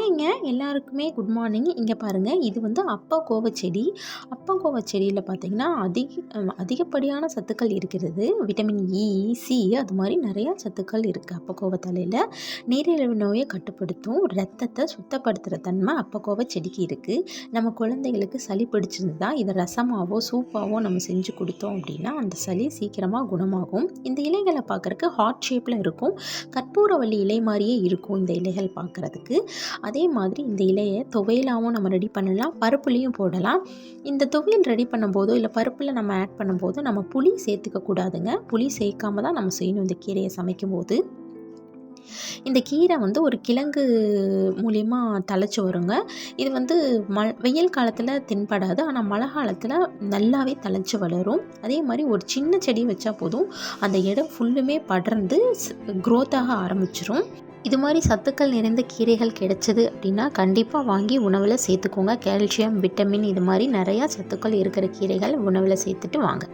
ஹாய்ங்க எல்லாருக்குமே good morning இங்கே பாருங்கள் இது வந்து அப்பா செடி அப்பா செடியில் பார்த்தீங்கன்னா அதிக அதிகப்படியான சத்துக்கள் இருக்கிறது. விட்டமின் இ சி அது மாதிரி நிறையா சத்துக்கள் இருக்குது அப்பக்கோவ தலையில் நீரிழிவு நோயை கட்டுப்படுத்தும். ரத்தத்தை சுத்தப்படுத்துகிற தன்மை அப்பக்கோவ செடிக்கு இருக்குது நம்ம குழந்தைகளுக்கு சளி பிடிச்சிருந்தா இதை ரசமாவோ சூப்பாவோ நம்ம செஞ்சு கொடுத்தோம் அப்படின்னா அந்த சளி சீக்கிரமாக குணமாகும். இந்த இலைகளை பார்க்குறக்கு ஹார்ட் ஷேப்பில் இருக்கும். கற்பூரவள்ளி இலை மாதிரியே இருக்கும் இந்த இலைகள் பார்க்குறதுக்கு அதே மாதிரி இந்த இலையை துவையலாகவும் நம்ம ரெடி பண்ணலாம் பருப்புலேயும் போடலாம். இந்த துவையல் ரெடி பண்ணும்போதோ இல்லை பருப்பில் நம்ம ஆட் பண்ணும்போதோ நம்ம புளி சேர்த்துக்க கூடாதுங்க. புளி சேர்க்காம தான் நம்ம செய்யணும் இந்த கீரையை சமைக்கும்போது. இந்த கீரை வந்து ஒரு கிழங்கு மூலயமா தழைச்சி வருங்க. இது வந்து ம வெயில் காலத்தில் தென்படாது. ஆனால் மழை காலத்தில் நல்லாவே தழைச்சி வளரும். அதே மாதிரி ஒரு சின்ன செடி வச்சா போதும். அந்த இடம் ஃபுல்லுமே படர்ந்து க்ரோத்தாக ஆரம்பிச்சிரும். இது மாதிரி சத்துக்கள் நிறைந்த கீரைகள் கிடைச்சது அப்படின்னா கண்டிப்பாக வாங்கி உணவில் சேர்த்துக்கோங்க. கால்சியம் விட்டமின் இது மாதிரி நிறையா சத்துக்கள் இருக்கிற கீரைகள் உணவில் சேர்த்துட்டு வாங்க.